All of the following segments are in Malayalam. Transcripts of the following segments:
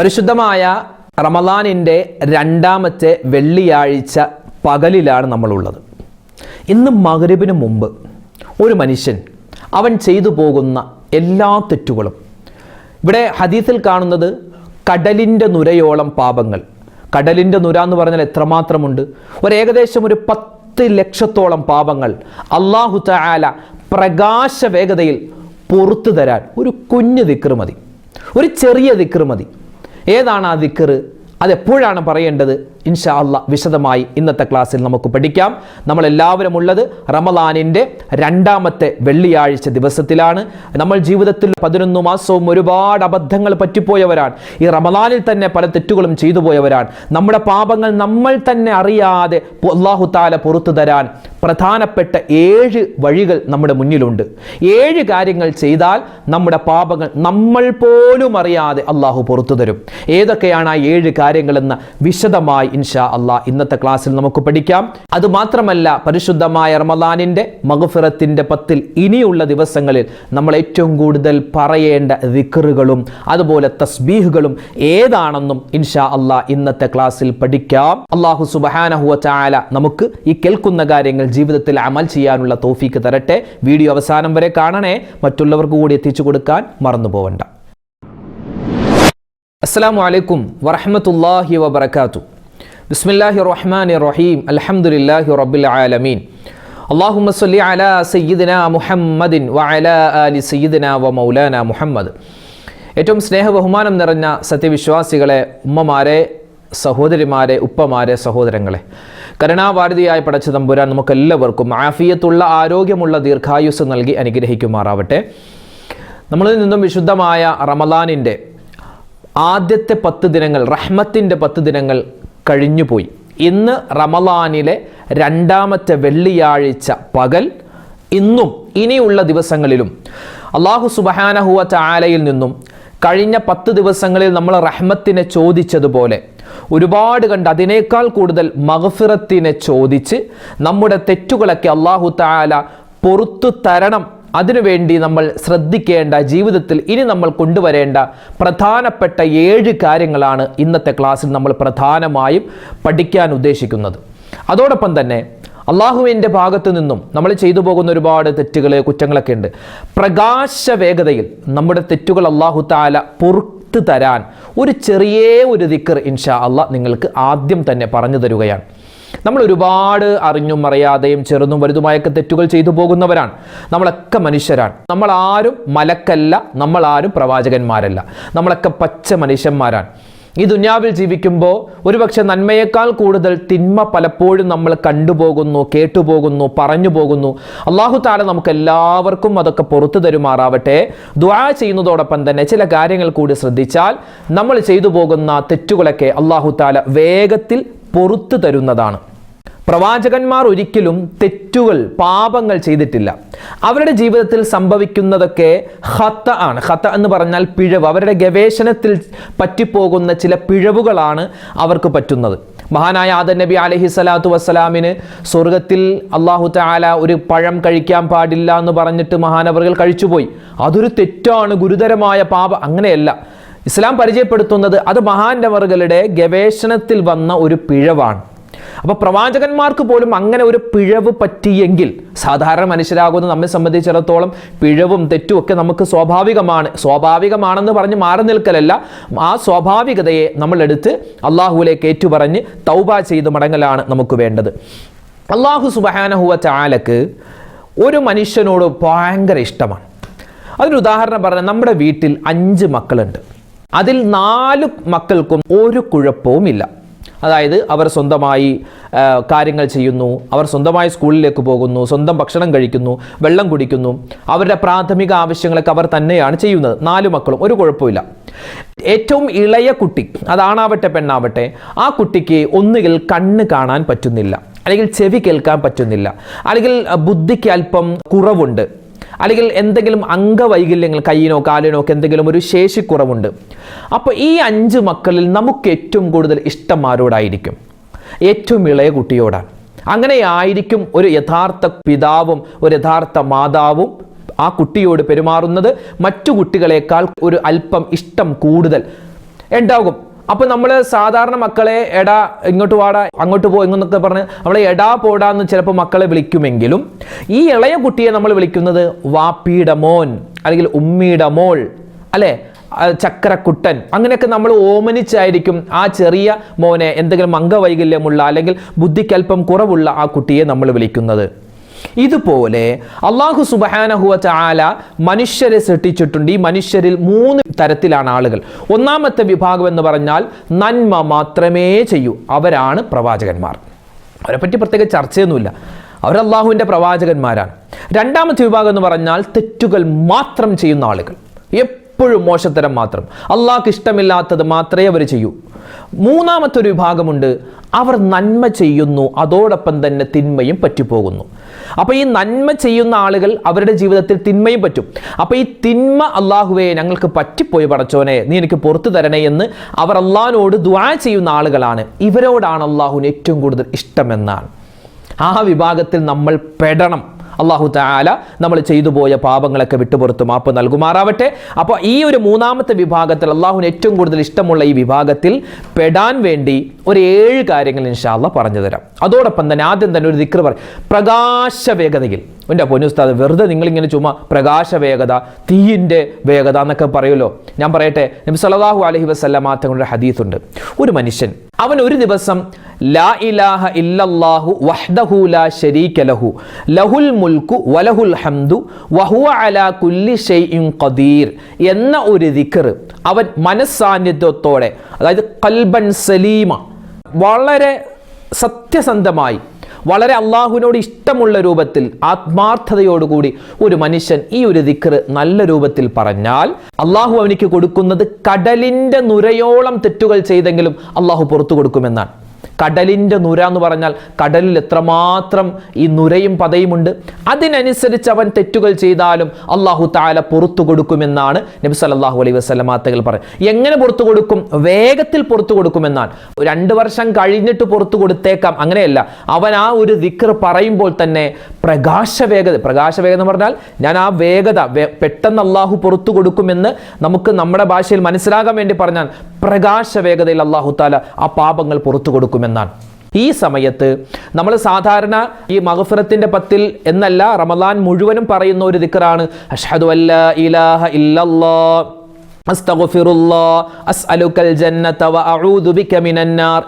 പരിശുദ്ധമായ റമലാനിന്റെ രണ്ടാമത്തെ വെള്ളിയാഴ്ച പകലിലാണ് നമ്മളുള്ളത്. ഇന്ന് മകരവിന് മുമ്പ് ഒരു മനുഷ്യൻ അവൻ ചെയ്തു പോകുന്ന എല്ലാ തെറ്റുകളും ഇവിടെ ഹദീസിൽ കാണുന്നത് കടലിന്റെ നുരയോളം പാപങ്ങൾ. കടലിന്റെ നുര എന്ന് പറഞ്ഞാൽ എത്രമാത്രമുണ്ട്? ഒരു ഏകദേശം ഒരു പത്ത് ലക്ഷത്തോളം പാപങ്ങൾ അള്ളാഹു തആല പ്രകാശ വേഗതയിൽ പുറത്തു തരാൻ ഒരു കുഞ്ഞു ദിക്ർ മതി. ഒരു ചെറിയ ദിക്ർ മതി. ഏതാണ് ആ ദിക്ർ അതെപ്പോഴാണ് പറയേണ്ടത്? ഇൻഷാ വിശദമായി ഇന്നത്തെ ക്ലാസ്സിൽ നമുക്ക് പഠിക്കാം. നമ്മളെല്ലാവരും ഉള്ളത് റമലാനിന്റെ രണ്ടാമത്തെ വെള്ളിയാഴ്ച ദിവസത്തിലാണ്. നമ്മൾ ജീവിതത്തിൽ പതിനൊന്ന് മാസവും ഒരുപാട് അബദ്ധങ്ങൾ പറ്റിപ്പോയവരാണ്. ഈ റമലാനിൽ തന്നെ പല തെറ്റുകളും ചെയ്തു പോയവരാണ് നമ്മുടെ പാപങ്ങൾ നമ്മൾ തന്നെ അറിയാതെ അള്ളാഹു താല പുറത്തു തരാൻ പ്രധാനപ്പെട്ട ഏഴ് വഴികൾ നമ്മുടെ മുന്നിലുണ്ട്. ഏഴ് കാര്യങ്ങൾ ചെയ്താൽ നമ്മുടെ പാപങ്ങൾ നമ്മൾ പോലും അറിയാതെ അള്ളാഹു പുറത്തു തരും. ഏതൊക്കെയാണ് ആ ഏഴ് കാര്യങ്ങളെന്ന് വിശദമായി ഇൻഷാ അള്ളാഹ് ഇന്നത്തെ ക്ലാസ്സിൽ നമുക്ക് പഠിക്കാം. അത് മാത്രമല്ല പരിശുദ്ധമായ റമദാനിന്റെ മഗഫിറത്തിന്റെ പത്തിൽ ഇനിയുള്ള ദിവസങ്ങളിൽ നമ്മൾ ഏറ്റവും കൂടുതൽ പറയേണ്ട ദിക്റുകളും അതുപോലെ തസ്ബീഹുകളും ഏതാണെന്നും ഇൻഷാ അള്ളാഹ് ഇന്നത്തെ ക്ലാസ്സിൽ പഠിക്കാം. അള്ളാഹു സുബഹാനഹുവ നമുക്ക് ഈ കേൾക്കുന്ന കാര്യങ്ങൾ ജീവിതത്തിൽ അമൽ ചെയ്യാനുള്ള തോഫീക്ക് തരട്ടെ. വീഡിയോ അവസാനം വരെ കാണണേ. മറ്റുള്ളവർക്ക് കൂടി എത്തിച്ചു കൊടുക്കാൻ മറന്നു പോവണ്ട അസ്സാം വലൈക്കും വറഹമത്തല്ലാഹി വബർക്കാത്തു ബിസ്മില്ലാഹി റഹ്മാൻ റഹീം അൽഹംദുലില്ലാഹി റബ്ബിൽ ആലമീൻ. അള്ളാഹുമ്മ സല്ലി അലാ സയ്യിദിന മുഹമ്മദിൻ ആലി സയ്യിദിന വ മൗലാന മുഹമ്മദ്. ഏറ്റവും സ്നേഹ ബഹുമാനം നിറഞ്ഞ സത്യവിശ്വാസികളെ ഉമ്മമാരെ സഹോദരിമാരെ ഉപ്പമാരെ സഹോദരങ്ങളെ കരുണാവാരതിയായി പടച്ച തമ്പുരാൻ നമുക്കെല്ലാവർക്കും ആഫിയത്തുള്ള ആരോഗ്യമുള്ള ദീർഘായുസ് നൽകി അനുഗ്രഹിക്കുമാറാവട്ടെ. നമ്മളിൽ നിന്നും വിശുദ്ധമായ റമലാനിന്റെ ആദ്യത്തെ പത്ത് ദിനങ്ങൾ റഹ്മത്തിന്റെ പത്ത് ദിനങ്ങൾ കഴിഞ്ഞുപോയി. ഇന്ന് റമലാനിലെ രണ്ടാമത്തെ വെള്ളിയാഴ്ച പകൽ. ഇന്നും ഇനിയുള്ള ദിവസങ്ങളിലും അള്ളാഹു സുബഹാനഹുവ ചാലയിൽ നിന്നും കഴിഞ്ഞ പത്ത് ദിവസങ്ങളിൽ നമ്മൾ റഹ്മത്തിനെ ചോദിച്ചതുപോലെ ഒരുപാട് കണ്ട് അതിനേക്കാൾ കൂടുതൽ മഹഫിറത്തിനെ ചോദിച്ച് നമ്മുടെ തെറ്റുകളൊക്കെ അള്ളാഹു താല പൊറത്തു തരണം അതിനുവേണ്ടി നമ്മൾ ശ്രദ്ധിക്കേണ്ട ജീവിതത്തിൽ ഇനി നമ്മൾ കൊണ്ടുവരേണ്ട പ്രധാനപ്പെട്ട ഏഴ് കാര്യങ്ങളാണ് ഇന്നത്തെ ക്ലാസ്സിൽ നമ്മൾ പ്രധാനമായും പഠിക്കാൻ ഉദ്ദേശിക്കുന്നത്. അതോടൊപ്പം തന്നെ അള്ളാഹുവിന്റെ ഭാഗത്ത് നിന്നും നമ്മൾ ചെയ്തു പോകുന്ന ഒരുപാട് തെറ്റുകൾ കുറ്റങ്ങളൊക്കെ ഉണ്ട്. പ്രകാശ വേഗതയിൽ നമ്മുടെ തെറ്റുകൾ അള്ളാഹു താല പുറത്ത് തരാൻ ഒരു ചെറിയ ഒരു ദിക്കർ ഇൻഷാ അള്ളാഹ് നിങ്ങൾക്ക് ആദ്യം തന്നെ പറഞ്ഞു തരുകയാണ്. നമ്മൾ ഒരുപാട് അറിഞ്ഞും അറിയാതെയും ചെറുതും വലുതുമായൊക്കെ തെറ്റുകൾ ചെയ്തു പോകുന്നവരാണ്. നമ്മളൊക്കെ മനുഷ്യരാണ്. നമ്മൾ ആരും മലക്കല്ല നമ്മൾ ആരും പ്രവാചകന്മാരല്ല. നമ്മളൊക്കെ പച്ച മനുഷ്യന്മാരാണ്. ഈ ദുന്യാവിൽ ജീവിക്കുമ്പോൾ ഒരുപക്ഷെ നന്മയേക്കാൾ കൂടുതൽ തിന്മ പലപ്പോഴും നമ്മൾ കണ്ടുപോകുന്നു കേട്ടുപോകുന്നു പറഞ്ഞു പോകുന്നു അള്ളാഹു താല നമുക്ക് എല്ലാവർക്കും അതൊക്കെ പുറത്തു തരുമാറാവട്ടെ. ദ്വാ ചെയ്യുന്നതോടൊപ്പം തന്നെ ചില കാര്യങ്ങൾ കൂടി ശ്രദ്ധിച്ചാൽ നമ്മൾ ചെയ്തു പോകുന്ന തെറ്റുകളൊക്കെ അള്ളാഹു താല വേഗത്തിൽ പുറത്തു തരുന്നതാണ്. പ്രവാചകന്മാർ ഒരിക്കലും തെറ്റുകൾ പാപങ്ങൾ ചെയ്തിട്ടില്ല. അവരുടെ ജീവിതത്തിൽ സംഭവിക്കുന്നതൊക്കെ ഹത്ത ആണ്. ഹത്ത എന്ന് പറഞ്ഞാൽ പിഴവ്. അവരുടെ ഗവേഷണത്തിൽ പറ്റിപ്പോകുന്ന ചില പിഴവുകളാണ് അവർക്ക് പറ്റുന്നത്. മഹാനായ ആദൻ നബി അലഹി സ്വലാത്തു വസ്സലാമിന് സ്വർഗത്തിൽ അള്ളാഹു താല ഒരു പഴം കഴിക്കാൻ പാടില്ല എന്ന് പറഞ്ഞിട്ട് മഹാനവറുകൾ കഴിച്ചുപോയി. അതൊരു തെറ്റാണ് ഗുരുതരമായ പാപം. അങ്ങനെയല്ല. ഇസ്ലാം പരിചയപ്പെടുത്തുന്നത് അത് മഹാനവറുകളുടെ ഗവേഷണത്തിൽ വന്ന ഒരു പിഴവാണ്. അപ്പൊ പ്രവാചകന്മാർക്ക് പോലും അങ്ങനെ ഒരു പിഴവ് പറ്റിയെങ്കിൽ സാധാരണ മനുഷ്യരാകുന്ന നമ്മെ സംബന്ധിച്ചിടത്തോളം പിഴവും തെറ്റും ഒക്കെ നമുക്ക് സ്വാഭാവികമാണ്. സ്വാഭാവികമാണെന്ന് പറഞ്ഞ് മാറി നിൽക്കലല്ല. ആ സ്വാഭാവികതയെ നമ്മൾ എടുത്ത് അള്ളാഹുവിലേക്ക് ഏറ്റുപറഞ്ഞ് തൗബ ചെയ്ത് മടങ്ങലാണ് നമുക്ക് വേണ്ടത്. അള്ളാഹു സുബഹാനഹുവ ചാലക്ക് ഒരു മനുഷ്യനോട് ഭയങ്കര ഇഷ്ടമാണ്. അതിന് ഉദാഹരണം പറഞ്ഞാൽ നമ്മുടെ വീട്ടിൽ അഞ്ച് മക്കളുണ്ട്. അതിൽ നാല് മക്കൾക്കും ഒരു കുഴപ്പവുമില്ല. അതായത് അവർ സ്വന്തമായി കാര്യങ്ങൾ ചെയ്യുന്നു അവർ സ്വന്തമായി സ്കൂളിലേക്ക് പോകുന്നു സ്വന്തം ഭക്ഷണം കഴിക്കുന്നു വെള്ളം കുടിക്കുന്നു. അവരുടെ പ്രാഥമിക ആവശ്യങ്ങളൊക്കെ അവർ തന്നെയാണ് ചെയ്യുന്നത്. നാല് മക്കളും ഒരു കുഴപ്പമില്ല ഏറ്റവും ഇളയ കുട്ടി അതാണാവട്ടെ പെണ്ണാവട്ടെ ആ കുട്ടിക്ക് ഒന്നുകിൽ കണ്ണ് കാണാൻ പറ്റുന്നില്ല അല്ലെങ്കിൽ ചെവി കേൾക്കാൻ പറ്റുന്നില്ല അല്ലെങ്കിൽ ബുദ്ധിക്ക് അല്പം കുറവുണ്ട്. അല്ലെങ്കിൽ എന്തെങ്കിലും അംഗവൈകല്യങ്ങൾ കയ്യിനോ കാലിനോ ഒക്കെ എന്തെങ്കിലും ഒരു ശേഷിക്കുറവുണ്ട്. അപ്പോൾ ഈ അഞ്ച് മക്കളിൽ നമുക്ക് ഏറ്റവും കൂടുതൽ ഇഷ്ടം ആരോടായിരിക്കും? ഏറ്റവും ഇളയ കുട്ടിയോടാണ്. അങ്ങനെയായിരിക്കും ഒരു യഥാർത്ഥ പിതാവും ഒരു യഥാർത്ഥ മാതാവും ആ കുട്ടിയോട് പെരുമാറുന്നത്. മറ്റു കുട്ടികളെക്കാൾ ഒരു അല്പം ഇഷ്ടം കൂടുതൽ. ഉണ്ടാകും അപ്പൊ നമ്മൾ സാധാരണ മക്കളെ എടാ ഇങ്ങോട്ട് വാടാ അങ്ങോട്ട് പോ എന്നൊക്കെ പറഞ്ഞ് നമ്മളെ എടാ പോടാന്ന് ചിലപ്പോൾ മക്കളെ വിളിക്കുമെങ്കിലും ഈ ഇളയ കുട്ടിയെ നമ്മൾ വിളിക്കുന്നത് വാപ്പിയുടെ മോൻ അല്ലെങ്കിൽ ഉമ്മിയുടെ മോൾ അല്ലേ? ചക്രക്കുട്ടൻ. അങ്ങനെയൊക്കെ നമ്മൾ ഓമനിച്ചായിരിക്കും ആ ചെറിയ മോനെ എന്തെങ്കിലും അംഗവൈകല്യമുള്ള അല്ലെങ്കിൽ ബുദ്ധിക്കല്പം കുറവുള്ള ആ കുട്ടിയെ നമ്മൾ വിളിക്കുന്നത്. ഇതുപോലെ അള്ളാഹു സുബഹാനഹുവ മനുഷ്യരെ സൃഷ്ടിച്ചിട്ടുണ്ട്. ഈ മനുഷ്യരിൽ മൂന്ന് തരത്തിലാണ് ആളുകൾ. ഒന്നാമത്തെ വിഭാഗം എന്ന് പറഞ്ഞാൽ നന്മ മാത്രമേ ചെയ്യൂ. അവരാണ് പ്രവാചകന്മാർ. അവരെപ്പറ്റി പ്രത്യേക ചർച്ചയൊന്നുമില്ല. അവർ അള്ളാഹുവിന്റെ പ്രവാചകന്മാരാണ്. രണ്ടാമത്തെ വിഭാഗം എന്ന് പറഞ്ഞാൽ തെറ്റുകൾ മാത്രം ചെയ്യുന്ന ആളുകൾ. എപ്പോഴും മോശത്തരം മാത്രം. അള്ളാഹ്ക്ക് ഇഷ്ടമില്ലാത്തത് മാത്രമേ അവർ ചെയ്യൂ. മൂന്നാമത്തെ ഒരു വിഭാഗമുണ്ട് അവർ നന്മ ചെയ്യുന്നു അതോടൊപ്പം തന്നെ തിന്മയും പറ്റിപ്പോകുന്നു. അപ്പോൾ ഈ നന്മ ചെയ്യുന്ന ആളുകൾ അവരുടെ ജീവിതത്തിൽ തിന്മയും പറ്റും. അപ്പോൾ ഈ തിന്മ അള്ളാഹുവേ ഞങ്ങൾക്ക് പറ്റിപ്പോയി പടച്ചോനെ നീ എനിക്ക് പുറത്തു തരണേ എന്ന് അവർ അള്ളാഹിനോട് ദ്വാ ചെയ്യുന്ന ആളുകളാണ്. ഇവരോടാണ് അള്ളാഹുവിന് ഏറ്റവും കൂടുതൽ ഇഷ്ടമെന്നാണ്. ആ വിഭാഗത്തിൽ നമ്മൾ പെടണം. അള്ളാഹു താല നമ്മൾ ചെയ്തു പോയ പാപങ്ങളൊക്കെ വിട്ടുപുറത്ത് മാപ്പ് നൽകുമാറാവട്ടെ. അപ്പോൾ ഈ ഒരു മൂന്നാമത്തെ വിഭാഗത്തിൽ അള്ളാഹുവിന് ഏറ്റവും കൂടുതൽ ഇഷ്ടമുള്ള ഈ വിഭാഗത്തിൽ പെടാൻ വേണ്ടി ഒരു ഏഴ് കാര്യങ്ങൾ ഇൻഷാല്ല പറഞ്ഞു തരാം. അതോടൊപ്പം തന്നെ ആദ്യം തന്നെ ഒരു ദിക്ർ പറയും പ്രകാശ വേഗതയിൽ. എന്റെ പൊന്നുസ്താദ് വെറുതെ നിങ്ങളിങ്ങനെ ചുമ്മാ പ്രകാശ വേഗത തീയിന്റെ വേഗത എന്നൊക്കെ പറയുമല്ലോ. ഞാൻ പറയട്ടെ നബി സല്ലല്ലാഹു അലൈഹി വസല്ലമ തങ്ങളുടെ ഹദീസ് ഉണ്ട് ഒരു മനുഷ്യൻ അവൻ ഒരു ദിവസം ലാ ഇലാഹ ഇല്ലല്ലാഹു വഹ്ദഹു ലാ ശരീക ലഹു ലഹുൽ മുൽക്കു വലഹുൽ ഹംദു വഹുവ അലാ കുല്ലി ഷൈഇൻ ഖദീർ എന്ന ഒരു ദിക്ർ അവൻ മനസ്സാന്നിധ്യത്തോടെ അതായത് കൽബൻ സലീമ വളരെ സത്യസന്ധമായി വളരെ അള്ളാഹുവിനോട് ഇഷ്ടമുള്ള രൂപത്തിൽ ആത്മാർത്ഥതയോടുകൂടി ഒരു മനുഷ്യൻ ഈ ഒരു ദിക്കർ നല്ല രൂപത്തിൽ പറഞ്ഞാൽ അള്ളാഹു അവനിക്ക് കൊടുക്കുന്നത് കടലിന്റെ നുരയോളം തെറ്റുകൾ ചെയ്തെങ്കിലും അള്ളാഹു പുറത്തു കൊടുക്കുമെന്നാണ്. കടലിന്റെ നുര എന്ന് പറഞ്ഞാൽ കടലിൽ എത്രമാത്രം ഈ നുരയും പതയുമുണ്ട് അതിനനുസരിച്ച് അവൻ തെറ്റുകൾ ചെയ്താലും അള്ളാഹു താല പുറത്തു കൊടുക്കുമെന്നാണ് നബി സല്ലല്ലാഹു അലൈഹി വസ്ലമാത്തകൾ പറയും എങ്ങനെ പുറത്തു കൊടുക്കും? വേഗത്തിൽ പുറത്തു കൊടുക്കുമെന്നാണ്. രണ്ട് വർഷം കഴിഞ്ഞിട്ട് പുറത്തു കൊടുത്തേക്കാം. അങ്ങനെയല്ല. അവൻ ആ ഒരു ദിക്ർ പറയുമ്പോൾ തന്നെ പ്രകാശ വേഗത പ്രകാശ വേഗത എന്ന് പറഞ്ഞാൽ ഞാൻ ആ വേഗത പെട്ടെന്ന് അള്ളാഹു പുറത്തു കൊടുക്കുമെന്ന് നമുക്ക് നമ്മുടെ ഭാഷയിൽ മനസ്സിലാകാൻ വേണ്ടി പറഞ്ഞാൽ പ്രകാശവേഗതയിൽ അള്ളാഹു താല ആ പാപങ്ങൾ പുറത്തു കൊടുക്കുമെന്നാണ്. ഈ സമയത്ത് നമ്മൾ സാധാരണ ഈ മഹഫിറത്തിന്റെ പത്തിൽ എന്നല്ല റമദാൻ മുഴുവനും പറയുന്ന ഒരു ദിക്കറാണ് അഷ്ഹദു ഇലാഹ ഇല്ലല്ലാ.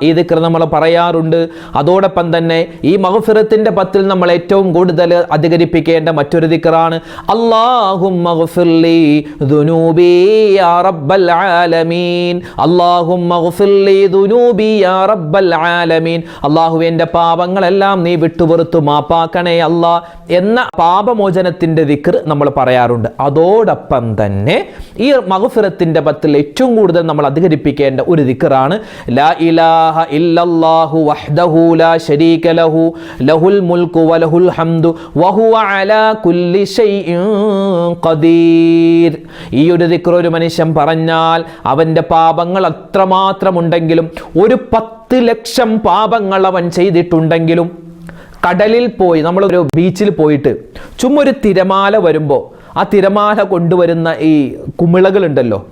ഈ ദിക്ർ നമ്മൾ പറയാറുണ്ട്. അതോടൊപ്പം തന്നെ ഈ മഹഫിറത്തിന്റെ പത്തിൽ നമ്മൾ ഏറ്റവും കൂടുതൽ അധികരിപ്പിക്കേണ്ട മറ്റൊരു ദിക്റാണ്. അള്ളാഹും അള്ളാഹു എന്റെ പാപങ്ങളെല്ലാം നീ വിട്ടുപുറത്തു. മാപ്പാക്കണേ അല്ലാ എന്ന പാപമോചനത്തിന്റെ ദിക്ർ നമ്മൾ പറയാറുണ്ട്. അതോടൊപ്പം തന്നെ ഈ മഗ്ഫിറത്തിന്റെ പത്തിൽ ഏറ്റവും കൂടുതൽ നമ്മൾ അധികരിപ്പിക്കേണ്ട ഒരു ദിക്കറാണ്. ലാ ഇലാഹ ഇല്ലല്ലാഹു വഹ്ദഹു ലാ ശരീക ലഹു ലഹുൽ വലഹുൽ ഹംദു വഹുവ അലാ കുല്ലി ഷൈഇൻ ഖദീർ. ഈ ഒരു ദിക്കർ ഒരു മനുഷ്യൻ പറഞ്ഞാൽ അവന്റെ പാപങ്ങൾ അത്രമാത്രം ഉണ്ടെങ്കിലും ഒരു പത്ത് ലക്ഷം പാപങ്ങൾ അവൻ ചെയ്തിട്ടുണ്ടെങ്കിലും കടലിൽ പോയി നമ്മളൊരു ബീച്ചിൽ പോയിട്ട് ചുമ്മാ ഒരു തിരമാല വരുമ്പോൾ ആ തിരമാല കൊണ്ടുവരുന്ന ഈ കുമിളകളുണ്ടല്ലോ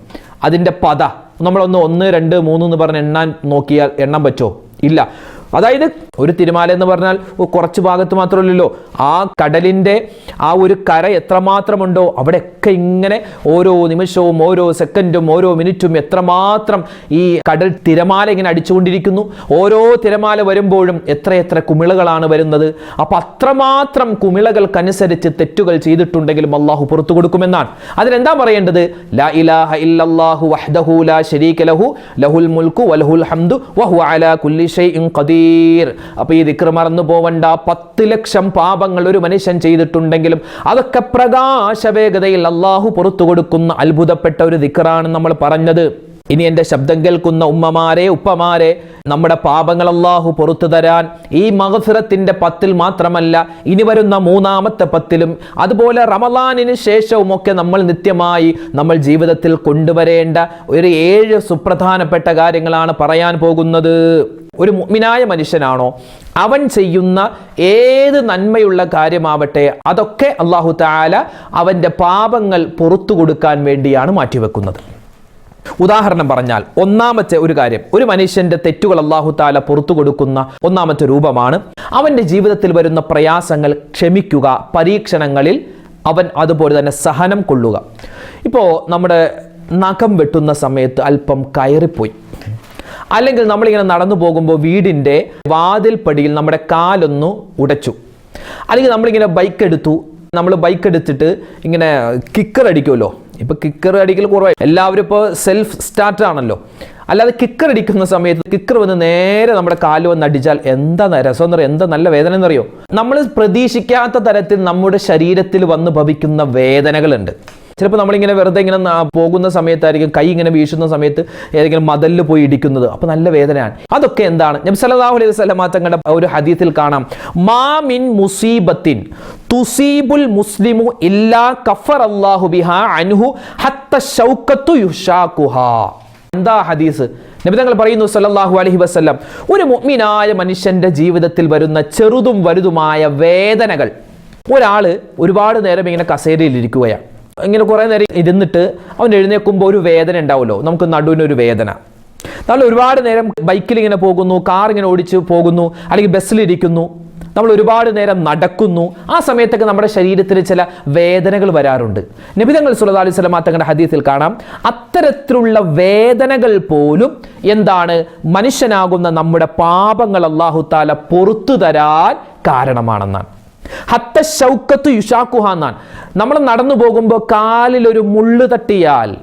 അതിന്റെ പത. നമ്മളൊന്ന് ഒന്ന് രണ്ട് മൂന്ന് എന്ന് പറഞ്ഞ് എണ്ണാൻ നോക്കിയാൽ എണ്ണം പറ്റുമോ? ഇല്ല. അതായത് ഒരു തിരുമാല എന്ന് പറഞ്ഞാൽ കുറച്ച് ഭാഗത്ത് മാത്രമല്ലല്ലോ. ആ കടലിന്റെ ആ ഒരു കര എത്രമാത്രമുണ്ടോ അവിടെയൊക്കെ ഇങ്ങനെ ഓരോ നിമിഷവും ഓരോ സെക്കൻഡും ഓരോ മിനിറ്റും എത്രമാത്രം ഈ കടൽ തിരമാല ഇങ്ങനെ അടിച്ചുകൊണ്ടിരിക്കുന്നു. ഓരോ തിരമാല വരുമ്പോഴും എത്രയെത്ര കുമിളകളാണ് വരുന്നത്. അപ്പം അത്രമാത്രം കുമിളകൾക്കനുസരിച്ച് തെറ്റുകൾ ചെയ്തിട്ടുണ്ടെങ്കിലും അള്ളാഹു പുറത്തു കൊടുക്കുമെന്നാണ്. അതിനെന്താ പറയേണ്ടത്? ലാ ഇലാഹ ഇല്ലല്ലാഹു വഹ്ദഹു ലാ ലഹു ലഹുൽ മുൽക്കു വലഹുൽ ഹംദു വഹു അലാ കുല്ലി ഷൈഇൻ ഖദീർ. അപ്പോൾ ഈ ദിക്ർ മറന്നു പോവണ്ട. പത്ത് ലക്ഷം പാപങ്ങൾ ഒരു മനുഷ്യൻ ചെയ്തിട്ടുണ്ടെങ്കിലും അതൊക്കെ പ്രകാശവേഗതയിൽ അള്ളാഹു പുറത്തു കൊടുക്കുന്ന അത്ഭുതപ്പെട്ട ഒരു ദിക്റാണ് നമ്മൾ പറഞ്ഞത്. ഇനി എന്റെ ശബ്ദം കേൾക്കുന്ന ഉമ്മമാരെ ഉപ്പമാരെ നമ്മുടെ പാപങ്ങൾ അള്ളാഹു പുറത്തു തരാൻ ഈ മഹസുരത്തിന്റെ പത്തിൽ മാത്രമല്ല ഇനി വരുന്ന മൂന്നാമത്തെ പത്തിലും അതുപോലെ റമലാനിന് ശേഷവും ഒക്കെ നമ്മൾ നിത്യമായി നമ്മൾ ജീവിതത്തിൽ കൊണ്ടുവരേണ്ട ഒരു ഏഴ് സുപ്രധാനപ്പെട്ട കാര്യങ്ങളാണ് പറയാൻ പോകുന്നത്. ഒരു മുഅ്മിനായ മനുഷ്യനാണോ? അവൻ ചെയ്യുന്ന ഏത് നന്മയുള്ള കാര്യമാവട്ടെ അതൊക്കെ അള്ളാഹു താല അവന്റെ പാപങ്ങൾ പുറത്തു കൊടുക്കാൻ വേണ്ടിയാണ് മാറ്റിവെക്കുന്നത്. ഉദാഹരണം പറഞ്ഞാൽ ഒന്നാമത്തെ ഒരു കാര്യം ഒരു മനുഷ്യന്റെ തെറ്റുകൾ അള്ളാഹു താല പുറത്തു കൊടുക്കുന്ന ഒന്നാമത്തെ രൂപമാണ് അവന്റെ ജീവിതത്തിൽ വരുന്ന പ്രയാസങ്ങൾ ക്ഷമിക്കുക പരീക്ഷണങ്ങളിൽ അവൻ അതുപോലെ തന്നെ സഹനം കൊള്ളുക. ഇപ്പോൾ നമ്മുടെ നഖം വെട്ടുന്ന സമയത്ത് അല്പം കയറിപ്പോയി. അല്ലെങ്കിൽ നമ്മളിങ്ങനെ നടന്നു പോകുമ്പോൾ വീടിന്റെ വാതിൽപ്പടിയിൽ നമ്മുടെ കാലൊന്ന് ഉടച്ചു. അല്ലെങ്കിൽ നമ്മളിങ്ങനെ ബൈക്ക് എടുത്തു. നമ്മൾ ബൈക്ക് എടുത്തിട്ട് ഇങ്ങനെ കിക്കർ അടിക്കുമല്ലോ. ഇപ്പോൾ കിക്കർ അടിക്കൽ കുറവായി. എല്ലാവരും ഇപ്പോൾ സെൽഫ് സ്റ്റാർട്ട് ആണല്ലോ. അല്ലാതെ കിക്കർ അടിക്കുന്ന സമയത്ത് കിക്കർ വന്ന് നേരെ നമ്മുടെ കാൽ വന്ന് അടിച്ചാൽ എന്താ രസം എന്ന് എന്താ നല്ല വേദന എന്നറിയോ? നമ്മൾ പ്രതീക്ഷിക്കാത്ത തരത്തിൽ നമ്മുടെ ശരീരത്തിൽ വന്ന് ഭവിക്കുന്ന വേദനകളുണ്ട്. ചിലപ്പോൾ നമ്മളിങ്ങനെ വെറുതെ ഇങ്ങനെ പോകുന്ന സമയത്തായിരിക്കും കൈ ഇങ്ങനെ വീശുന്ന സമയത്ത് ഏതെങ്കിലും മതലിൽ പോയി ഇടിക്കുന്നത്. അപ്പോൾ നല്ല വേദനയാണ്. അതൊക്കെ എന്താണ്? നബി സല്ലല്ലാഹു അലൈഹി വസല്ലമ തങ്ങളുടെ ഒരു ഹദീത്തിൽ കാണാം. മാമിൻ മുസീബത്തിൻ തുസീബുൽ മുസ്ലിമു ഇല്ലാ കഫർ ബിഹാ അൻഹു ഹത്ത ഷൗക്കത്തു യുഷാക്കുഹാ എന്താ ഹദീസ്? നബി തങ്ങൾ പറയുന്നു സല്ലല്ലാഹു അലൈഹി വസല്ലം ഒരു മുഅ്മിനായ മനുഷ്യന്റെ ജീവിതത്തിൽ വരുന്ന ചെറുതും വലുതുമായ വേദനകൾ. ഒരാൾ ഒരുപാട് നേരം ഇങ്ങനെ കസേരയിൽ ഇരിക്കുകയാണ്. ഇങ്ങനെ കുറേ നേരം ഇരുന്നിട്ട് അവൻ എഴുന്നേൽക്കുമ്പോൾ ഒരു വേദന ഉണ്ടാവുമല്ലോ. നമുക്ക് നടുവിനൊരു വേദന. നമ്മൾ ഒരുപാട് നേരം ബൈക്കിൽ ഇങ്ങനെ പോകുന്നു കാർ ഇങ്ങനെ ഓടിച്ച് പോകുന്നു അല്ലെങ്കിൽ ബസ്സിലിരിക്കുന്നു നമ്മൾ ഒരുപാട് നേരം നടക്കുന്നു. ആ സമയത്തൊക്കെ നമ്മുടെ ശരീരത്തിൽ ചില വേദനകൾ വരാറുണ്ട്. നബിതങ്ങൾ സുല്ലാ അലൈഹി സ്വലമാ തങ്ങളുടെ ഹദീസിൽ കാണാം അത്തരത്തിലുള്ള വേദനകൾ പോലും എന്താണ്? മനുഷ്യനാകുന്ന നമ്മുടെ പാപങ്ങൾ അള്ളാഹു താല പുറത്തു തരാൻ കാരണമാണെന്നാണ്. ഹത്ത ഷൗക്കത്ത് യുഷാക്കുഹ എന്നാണ്. നമ്മൾ നടന്നു പോകുമ്പോൾ കാലിലൊരു മുള്ളു തട്ടിയാൽ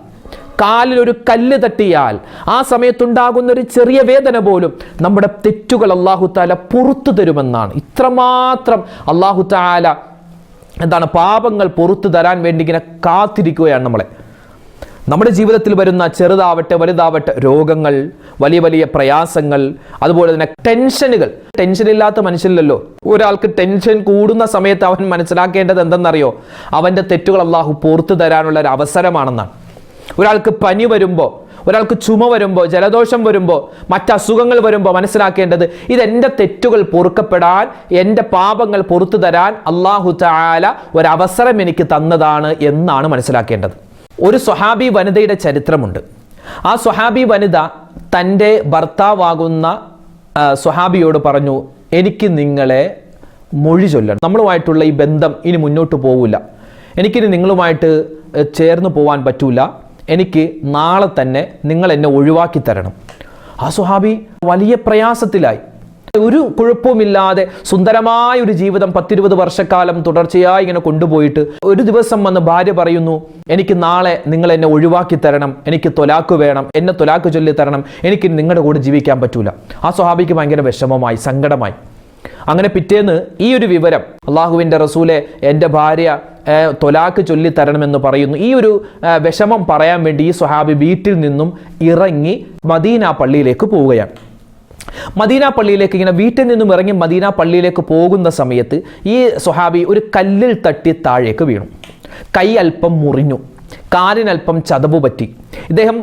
കാലിൽ ഒരു കല്ല് തട്ടിയാൽ ആ സമയത്തുണ്ടാകുന്ന ഒരു ചെറിയ വേദന പോലും നമ്മുടെ തെറ്റുകൾ അള്ളാഹു താല പുറത്തു തരുമെന്നാണ്. ഇത്രമാത്രം അള്ളാഹു താല എന്താണ് പാപങ്ങൾ പുറത്തു തരാൻ വേണ്ടി ഇങ്ങനെ കാത്തിരിക്കുകയാണ് നമ്മളെ. നമ്മുടെ ജീവിതത്തിൽ വരുന്ന ചെറുതാവട്ടെ വലുതാവട്ടെ രോഗങ്ങൾ വലിയ വലിയ പ്രയാസങ്ങൾ അതുപോലെ തന്നെ ടെൻഷനുകൾ. ടെൻഷൻ ഇല്ലാത്ത മനുഷ്യനില്ലല്ലോ. ഒരാൾക്ക് ടെൻഷൻ കൂടുന്ന സമയത്ത് അവൻ മനസ്സിലാക്കേണ്ടത് എന്തെന്നറിയോ? അവന്റെ തെറ്റുകൾ അള്ളാഹു പോർത്തു തരാനുള്ള ഒരു അവസരമാണെന്നാണ്. ഒരാൾക്ക് പനി വരുമ്പോൾ ഒരാൾക്ക് ചുമ വരുമ്പോൾ ജലദോഷം വരുമ്പോൾ മറ്റ് അസുഖങ്ങൾ വരുമ്പോൾ മനസ്സിലാക്കേണ്ടത് ഇത് എന്റെ തെറ്റുകൾ പൊറുക്കപ്പെടാൻ എന്റെ പാപങ്ങൾ പൊറത്തു തരാൻ അള്ളാഹു ചാല ഒരവസരം എനിക്ക് തന്നതാണ് എന്നാണ് മനസ്സിലാക്കേണ്ടത്. ഒരു സ്വഹാബി വനിതയുടെ ചരിത്രമുണ്ട്. ആ സ്വഹാബി വനിത തന്റെ ഭർത്താവാകുന്ന സ്വഹാബിയോട് പറഞ്ഞു എനിക്ക് നിങ്ങളെ മൊഴി ചൊല്ലണം. നമ്മളുമായിട്ടുള്ള ഈ ബന്ധം ഇനി മുന്നോട്ട് പോവില്ല. എനിക്കിനി നിങ്ങളുമായിട്ട് ചേർന്ന് പോവാൻ പറ്റൂല. എനിക്ക് നാളെ തന്നെ നിങ്ങൾ എന്നെ ഒഴിവാക്കി തരണം. ആ സുഹാബി വലിയ പ്രയാസത്തിലായി. ഒരു കുഴപ്പവുമില്ലാതെ സുന്ദരമായ ഒരു ജീവിതം പത്തിരുപത് വർഷക്കാലം തുടർച്ചയായി ഇങ്ങനെ കൊണ്ടുപോയിട്ട് ഒരു ദിവസം വന്ന് ഭാര്യ പറയുന്നു എനിക്ക് നാളെ നിങ്ങൾ എന്നെ ഒഴിവാക്കി തരണം എനിക്ക് തൊലാക്ക് വേണം എന്നെ തൊലാക്ക് ചൊല്ലി തരണം എനിക്ക് നിങ്ങളുടെ കൂടെ ജീവിക്കാൻ പറ്റൂല. ആ സ്വഹാബിക്ക് ഭയങ്കര വിഷമമായി സങ്കടമായി. അങ്ങനെ പിറ്റേന്ന് ഈ ഒരു വിവരം അള്ളാഹുവിന്റെ റസൂലെ എന്റെ ഭാര്യ തൊലാക്ക് ചൊല്ലി തരണമെന്ന് പറയുന്നു. ഈ ഒരു വിഷമം പറയാൻ വേണ്ടി ഈ സ്വഹാബി വീട്ടിൽ നിന്നും ഇറങ്ങി മദീന പള്ളിയിലേക്ക് പോവുകയാണ്. മദീന പള്ളിയിലേക്ക് ഇങ്ങനെ വീട്ടിൽ നിന്നും ഇറങ്ങി മദീന പള്ളിയിലേക്ക് പോകുന്ന സമയത്ത് ഈ സ്വഹാബി ഒരു കല്ലിൽ തട്ടി താഴേക്ക് വീണു. കൈ അല്പം മുറിഞ്ഞു. കാലിനല്പം ചതവ് പറ്റി. ഇദ്ദേഹം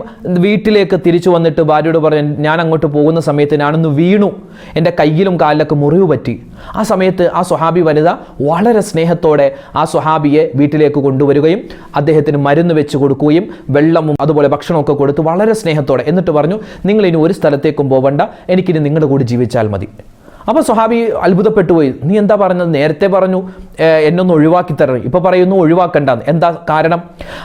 വീട്ടിലേക്ക് തിരിച്ചു വന്നിട്ട് ഭാര്യയോട് പറഞ്ഞു ഞാൻ അങ്ങോട്ട് പോകുന്ന സമയത്ത് ഞാനൊന്ന് വീണു. എന്റെ കയ്യിലും കാലിലൊക്കെ മുറിവ് പറ്റി. ആ സമയത്ത് ആ സ്വഹാബി വനിത വളരെ സ്നേഹത്തോടെ ആ സ്വഹാബിയെ വീട്ടിലേക്ക് കൊണ്ടുവരികയും അദ്ദേഹത്തിന് മരുന്ന് വെച്ച് കൊടുക്കുകയും വെള്ളവും അതുപോലെ ഭക്ഷണമൊക്കെ കൊടുത്ത് വളരെ സ്നേഹത്തോടെ എന്നിട്ട് പറഞ്ഞു നിങ്ങൾ ഇനി ഒരു സ്ഥലത്തേക്കും പോവണ്ട. എനിക്കിനി നിങ്ങളുടെ കൂടി ജീവിച്ചാൽ മതി. അപ്പോൾ സ്വഹാബി അത്ഭുതപ്പെട്ടു പോയി നീ എന്താ പറഞ്ഞത്? നേരത്തെ പറഞ്ഞു "ഏർ, എന്നൊന്ന് ഒഴിവാക്കി തരണം. ഇപ്പൊ പറയുന്നു ഒഴിവാക്കണ്ടെന്ന്. എന്താ കാരണം?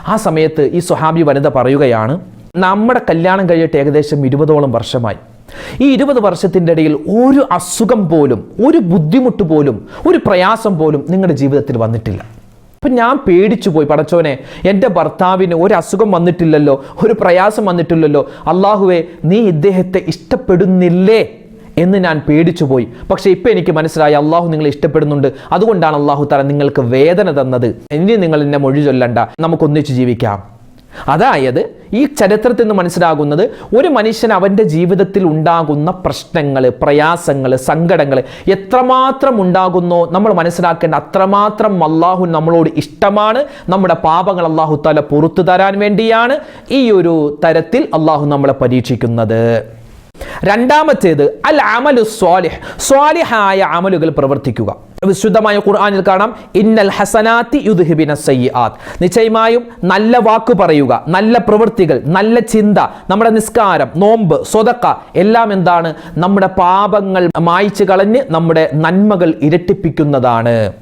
ആ സമയത്ത് ഈ സ്വഹാബി വനിത പറയുകയാണ് നമ്മുടെ കല്യാണം കഴിഞ്ഞിട്ട് ഏകദേശം ഇരുപതോളം വർഷമായി. ഈ ഇരുപത് വർഷത്തിന്റെ ഇടയിൽ ഒരു അസുഖം പോലും ഒരു ബുദ്ധിമുട്ട് പോലും ഒരു പ്രയാസം പോലും നിങ്ങളുടെ ജീവിതത്തിൽ വന്നിട്ടില്ല. അപ്പം ഞാൻ പേടിച്ചു പോയി പടച്ചോനെ എന്റെ ഭർത്താവിന് ഒരു അസുഖം വന്നിട്ടില്ലല്ലോ ഒരു പ്രയാസം വന്നിട്ടില്ലല്ലോ. അള്ളാഹുവെ നീ ഇദ്ദേഹത്തെ ഇഷ്ടപ്പെടുന്നില്ലേ? എന്ന് ഞാൻ പേടിച്ചു പോയി പക്ഷേ ഇപ്പം എനിക്ക് മനസ്സിലായി അള്ളാഹു നിങ്ങളെ ഇഷ്ടപ്പെടുന്നുണ്ട്. അതുകൊണ്ടാണ് അള്ളാഹു തല നിങ്ങൾക്ക് വേദന തന്നത്. ഇനി നിങ്ങൾ എന്നെ മൊഴി ചൊല്ലണ്ട. നമുക്കൊന്നിച്ച് ജീവിക്കാം. അതായത് ഈ ചരിത്രത്തിൽ നിന്ന് മനസ്സിലാകുന്നത് ഒരു മനുഷ്യൻ അവന്റെ ജീവിതത്തിൽ ഉണ്ടാകുന്ന പ്രശ്നങ്ങൾ പ്രയാസങ്ങൾ സങ്കടങ്ങൾ എത്രമാത്രം ഉണ്ടാകുന്നോ നമ്മൾ മനസ്സിലാക്കേണ്ട അത്രമാത്രം അള്ളാഹു നമ്മളോട് ഇഷ്ടമാണ്. നമ്മുടെ പാപങ്ങൾ അള്ളാഹു തല പുറത്തു തരാൻ വേണ്ടിയാണ് ഈ ഒരു തരത്തിൽ അള്ളാഹു നമ്മളെ പരീക്ഷിക്കുന്നത്. രണ്ടാമത്തേത് അൽ അമലു സ്വാലിഹ്. സ്വാലിഹായ അമലുകൾ പ്രവർത്തിക്കുക. വിശുദ്ധമായ ഖുർആാനിൽ കാണാം ഇന്നൽ ഹസനാത്തി യുദ്ഹിബിന സയ്യാത്ത് നിശ്ചയമായും നല്ല വാക്ക് പറയുക നല്ല പ്രവൃത്തികൾ നല്ല ചിന്ത നമ്മുടെ നിസ്കാരം നോമ്പ് സ്വതക്ക എല്ലാം എന്താണ്? നമ്മുടെ പാപങ്ങൾ മായ്ച്ചു കളഞ്ഞ് നമ്മുടെ നന്മകൾ ഇരട്ടിപ്പിക്കുന്നതാണ്.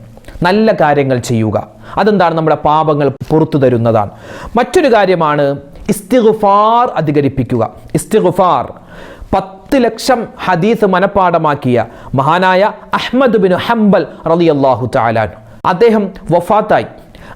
നല്ല കാര്യങ്ങൾ ചെയ്യുക. അതെന്താണ്? നമ്മുടെ പാപങ്ങൾ പുറത്തു തരുന്നതാണ്. മറ്റൊരു കാര്യമാണ് ഇസ്തിഗുഫാർ അധികരിപ്പിക്കുക. ഇസ്തിഗ്ഫാർ പത്ത് ലക്ഷം ഹദീസ് മനഃപ്പാടമാക്കിയ മഹാനായ അഹ്മദ് ബിൻ ഹംബൽ റളിയല്ലാഹു ചാലാനു അദ്ദേഹം വഫാത്തായി.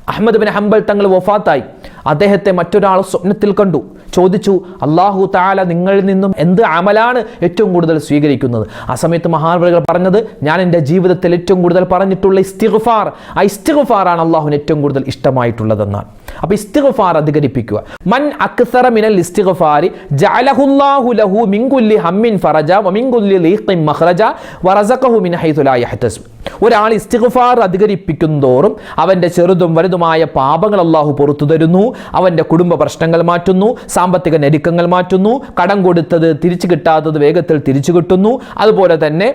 അഹമ്മദ് ബിൻ ഹംബൽ തങ്ങൾ വഫാത്തായി. അദ്ദേഹത്തെ മറ്റൊരാൾ സ്വപ്നത്തിൽ കണ്ടു. ചോദിച്ചു അള്ളാഹു താല നിങ്ങളിൽ നിന്നും എന്ത് അമലാണ് ഏറ്റവും കൂടുതൽ സ്വീകരിക്കുന്നത്? ആ സമയത്ത് മഹാനവറുകൾ പറഞ്ഞത് ഞാൻ എന്റെ ജീവിതത്തിൽ ഏറ്റവും കൂടുതൽ പറഞ്ഞിട്ടുള്ള ഇസ്തിഗ്ഫാർ. ആ ഇസ്തിഗ്ഫാറാണ് അള്ളാഹുവിന് ഏറ്റവും കൂടുതൽ ഇഷ്ടമായിട്ടുള്ളതെന്നാണ്. അപ്പോൾ ഇസ്തിഗ്ഫാർ അധികരിപ്പിക്കുക. മൻ അക്സറ മിനൽ ഇസ്തിഗ്ഫാരി ജഅലഹുല്ലാഹു ലഹു മിൻ കുല്ലി ഹമ്മിൻ ഫറജ വമിൻ കുല്ലി ലീഖിൻ മഖ്റജ വറസഖഹു മിൻ ഹൈതു ലാ യഹ്തസിബ് ഒരാൾ ഇസ്തിഗ്ഫാർ അധികരിപ്പിക്കുന്തോറും അവന്റെ ചെറുതും വലുതുമായ പാപങ്ങൾ അള്ളാഹു പുറത്തു തരുന്നു. അവന്റെ കുടുംബ പ്രശ്നങ്ങൾ മാറ്റുന്നു. സാമ്പത്തിക ഞെരുക്കങ്ങൾ മാറ്റുന്നു. കടം കൊടുത്തത് തിരിച്ചു കിട്ടാത്തത് വേഗത്തിൽ തിരിച്ചു കിട്ടുന്നു. അതുപോലെ തന്നെ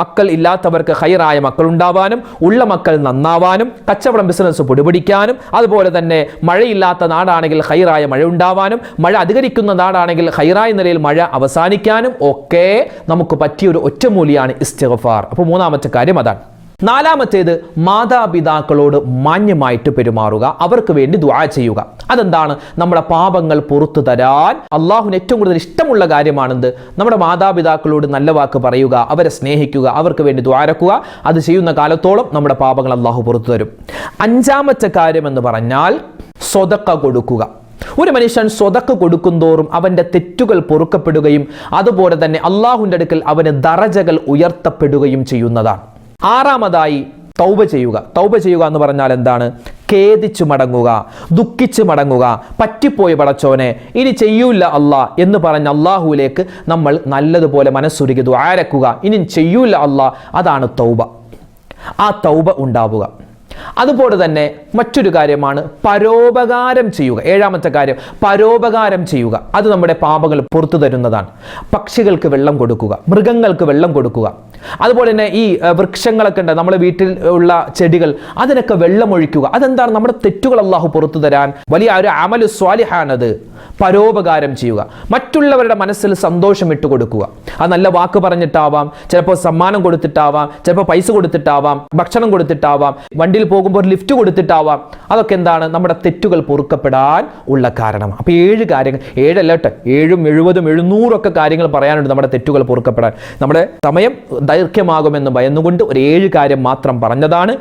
മക്കൾ ഇല്ലാത്തവർക്ക് ഹൈറായ മക്കൾ ഉണ്ടാവാനും ഉള്ള മക്കൾ നന്നാവാനും കച്ചവടം ബിസിനസ് പൊടിപിടിക്കാനും അതുപോലെ തന്നെ മഴയില്ലാത്ത നാടാണെങ്കിൽ ഹൈറായ മഴ ഉണ്ടാവാനും മഴ അധികരിക്കുന്ന നാടാണെങ്കിൽ ഹൈറായ നിലയിൽ മഴ അവസാനിക്കാനും ഒക്കെ നമുക്ക് പറ്റിയ ഒരു ഒറ്റമൂലിയാണ് ഇസ്തിഗ്ഫാർ. അപ്പോൾ മൂന്നാമത്തെ കാര്യം അതാണ്. നാലാമത്തേത് മാതാപിതാക്കളോട് മാന്യമായിട്ട് പെരുമാറുക. അവർക്ക് വേണ്ടി ദ്വാ ചെയ്യുക. അതെന്താണ്? നമ്മുടെ പാപങ്ങൾ പുറത്തു തരാൻ അള്ളാഹുവിന് ഏറ്റവും കൂടുതൽ ഇഷ്ടമുള്ള കാര്യമാണെന്ത്? നമ്മുടെ മാതാപിതാക്കളോട് നല്ല വാക്ക് പറയുക അവരെ സ്നേഹിക്കുക അവർക്ക് വേണ്ടി ദ്വാരക്കുക അത് ചെയ്യുന്ന കാലത്തോളം നമ്മുടെ പാപങ്ങൾ അള്ളാഹു പുറത്തു തരും. അഞ്ചാമത്തെ കാര്യം എന്ന് പറഞ്ഞാൽ സ്വതക്ക കൊടുക്കുക. ഒരു മനുഷ്യൻ സ്വതക്ക് കൊടുക്കുന്തോറും അവന്റെ തെറ്റുകൾ പൊറുക്കപ്പെടുകയും അതുപോലെ തന്നെ അള്ളാഹുവിന്റെ അടുക്കൽ അവന് ദറജകൾ ഉയർത്തപ്പെടുകയും ചെയ്യുന്നതാണ്. ആറാമതായി തൗബ ചെയ്യുക. തൗബ ചെയ്യുക എന്ന് പറഞ്ഞാൽ എന്താണ്? ഖേദിച്ചു മടങ്ങുക ദുഃഖിച്ചു മടങ്ങുക പറ്റിപ്പോയി പടച്ചോനെ ഇനി ചെയ്യൂല അല്ല എന്ന് പറഞ്ഞ് അള്ളാഹുവിലേക്ക് നമ്മൾ നല്ലതുപോലെ മനസ്സുരുകി ദ്വാരക്കുക ഇനി ചെയ്യൂല അല്ല അതാണ് തൗബ. ആ തൗബ ഉണ്ടാവുക. അതുപോലെ തന്നെ മറ്റൊരു കാര്യമാണ് പരോപകാരം ചെയ്യുക. ഏഴാമത്തെ കാര്യം പരോപകാരം ചെയ്യുക. അത് നമ്മുടെ പാപങ്ങൾ പുറത്തു തരുന്നതാണ്. പക്ഷികൾക്ക് വെള്ളം കൊടുക്കുക മൃഗങ്ങൾക്ക് വെള്ളം കൊടുക്കുക. അതുപോലെ തന്നെ ഈ വൃക്ഷങ്ങളൊക്കെ ഉണ്ട്. നമ്മുടെ വീട്ടിൽ ഉള്ള ചെടികൾ അതിനൊക്കെ വെള്ളമൊഴിക്കുക അതെന്താണ്? നമ്മുടെ തെറ്റുകൾ അള്ളാഹു പുറത്തു തരാൻ വലിയ ഒരു അമലു സ്വാലിഹാണത്. പരോപകാരം ചെയ്യുക. മറ്റുള്ളവരുടെ മനസ്സിൽ സന്തോഷം ഇട്ട് കൊടുക്കുക. അത് നല്ല വാക്ക് പറഞ്ഞിട്ടാവാം. ചിലപ്പോൾ സമ്മാനം കൊടുത്തിട്ടാവാം. ചിലപ്പോൾ പൈസ കൊടുത്തിട്ടാവാം. ഭക്ഷണം കൊടുത്തിട്ടാവാം. വണ്ടിയിൽ പോകുമ്പോൾ ഒരു ലിഫ്റ്റ് കൊടുത്തിട്ടാവാം. അതൊക്കെ എന്താണ്? നമ്മുടെ തെറ്റുകൾ പൊറുക്കപ്പെടാൻ ഉള്ള കാരണം. അപ്പോൾ ഏഴ് കാര്യങ്ങൾ ഏഴല്ല കേട്ടോ. ഏഴും എഴുപതും എഴുന്നൂറൊക്കെ കാര്യങ്ങൾ പറയാനുണ്ട് നമ്മുടെ തെറ്റുകൾ പൊറുക്കപ്പെടാൻ. നമ്മുടെ സമയം ദൈർഘ്യമാകുമെന്ന് ഭയന്നുകൊണ്ട് ഒരു ഏഴ് കാര്യം മാത്രം പറഞ്ഞതാണ്.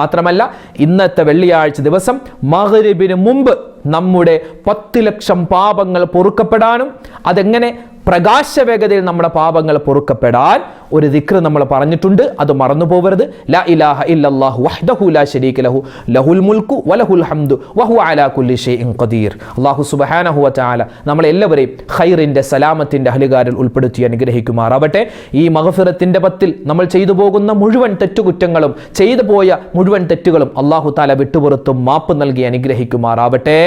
മാത്രമല്ല ഇന്നത്തെ വെള്ളിയാഴ്ച ദിവസം മഗ്രിബിന് മുമ്പ് നമ്മുടെ പത്ത് ലക്ഷം പാപങ്ങൾ പൊറുക്കപ്പെടാനും അതെങ്ങനെ പ്രകാശവേഗതയിൽ നമ്മുടെ പാപങ്ങൾ പൊറുക്കപ്പെടാൻ ഒരു ദിക്ർ നമ്മൾ പറഞ്ഞിട്ടുണ്ട്. അത് മറന്നു പോവരുത് ലാ ഇലാഹ ഇല്ലല്ലാഹു വഹ്ദഹു ലാ ശരീക ലഹു. ലഹുൽ മുൽക്കു വലഹുൽ ഹംദു വഹു അലാ കുല്ലി ഷൈഇൻ ഖദീർ. അല്ലാഹു സുബ്ഹാനഹു വ തആല നമ്മളെല്ലാവരെയും ഖൈറിന്റെ സലാമത്തിന്റെ അഹലുകാരിൽ ഉൾപ്പെടുത്തി അനുഗ്രഹിക്കുമാറാവട്ടെ. ഈ മഗ്ഫിറത്തിന്റെ പത്തിൽ നമ്മൾ ചെയ്തു പോകുന്ന മുഴുവൻ തെറ്റുകുറ്റങ്ങളും ചെയ്തു പോയ മുഴുവൻ തെറ്റുകളും അല്ലാഹു തആല വിട്ടുപുറത്തും മാപ്പ് നൽകി അനുഗ്രഹിക്കുമാറാവട്ടെ.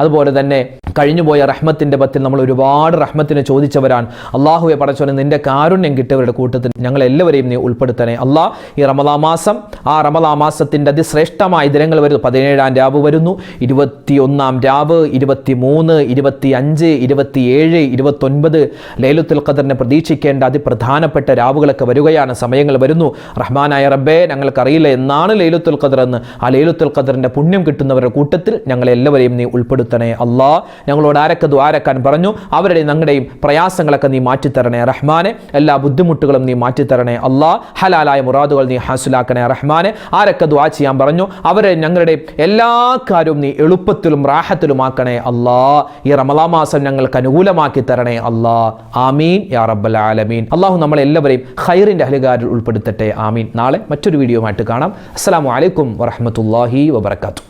അതുപോലെ തന്നെ കഴിഞ്ഞുപോയ റഹ്മത്തിന്റെ പത്തിൽ നമ്മൾ ഒരുപാട് റഹ്മത്തിന് ചോദിച്ചവരാണ് അള്ളാഹുവെ പടച്ചോനെ നിന്റെ കാരുണ്യം കിട്ടിയവരുടെ കൂട്ടത്തിൽ ഞങ്ങൾ എല്ലാവരെയും നീ ഉൾപ്പെടുത്തണേ. അള്ളാഹ് ഈ റമലാ മാസം ആ റമലാ മാസത്തിന്റെ അതിശ്രേഷ്ഠമായ ദിനങ്ങൾ വരുന്നു. പതിനേഴാം രാവ് വരുന്നു. ഇരുപത്തി ഒന്നാം രാവ് ഇരുപത്തി മൂന്ന് ഇരുപത്തി അഞ്ച് ഇരുപത്തി ഏഴ് ഇരുപത്തൊൻപത്. ലൈലുത്തുൽ ഖദറിനെ പ്രതീക്ഷിക്കേണ്ട അതിപ്രധാനപ്പെട്ട രാവുകളൊക്കെ വരികയാണ്. സമയങ്ങൾ വരുന്നു. റഹ്മാനായ റബ്ബേ ഞങ്ങൾക്കറിയില്ല എന്നാണ് ലൈലുത്തുൽ ഖദർ എന്ന്? ആ ലൈലുത്തുൽ ഖദറിന്റെ പുണ്യം കിട്ടുന്നവരുടെ കൂട്ടത്തിൽ ഞങ്ങളെല്ലാവരെയും നീ ഉൾപ്പെടുത്തണേ. അള്ളാഹ് ഞങ്ങളോട് ആരൊക്കെ ദ്വാരക്കാൻ പറഞ്ഞു? അവരുടെയും ഞങ്ങളുടെയും പ്രയാസങ്ങളൊക്കെ നീ മാറ്റിത്തരണേ റഹ്മാനെ. എല്ലാ ബുദ്ധിമുട്ടുകളും നീ മാറ്റിത്തരണേ അള്ളാ. ഹലാലായ മുറാദുകൾ നീ ഹാസിലാക്കണേ റഹ്മാനെ. ആരൊക്കെ ദ്വാ ചെയ്യാൻ പറഞ്ഞു? അവരെ ഞങ്ങളുടെ എല്ലാ കാര്യവും നീ എളുപ്പത്തിലും റാഹത്തിലുമാക്കണേ അള്ളാ. ഈ റമലാ മാസം ഞങ്ങൾക്ക് അനുകൂലമാക്കി തരണേ അള്ളാ. ആമീൻ യാ റബ്ബൽ ആലമീൻ. അള്ളാഹു നമ്മളെല്ലാവരെയും ഖൈറിന്റെ അഹലുകാരിൽ ഉൾപ്പെടുത്തട്ടെ. ആമീൻ. നാളെ മറ്റൊരു വീഡിയോ ആയിട്ട് കാണാം. അസ്സാം അലൈക്കും വറഹ്മത്തുള്ളാഹി വബർക്കാത്തു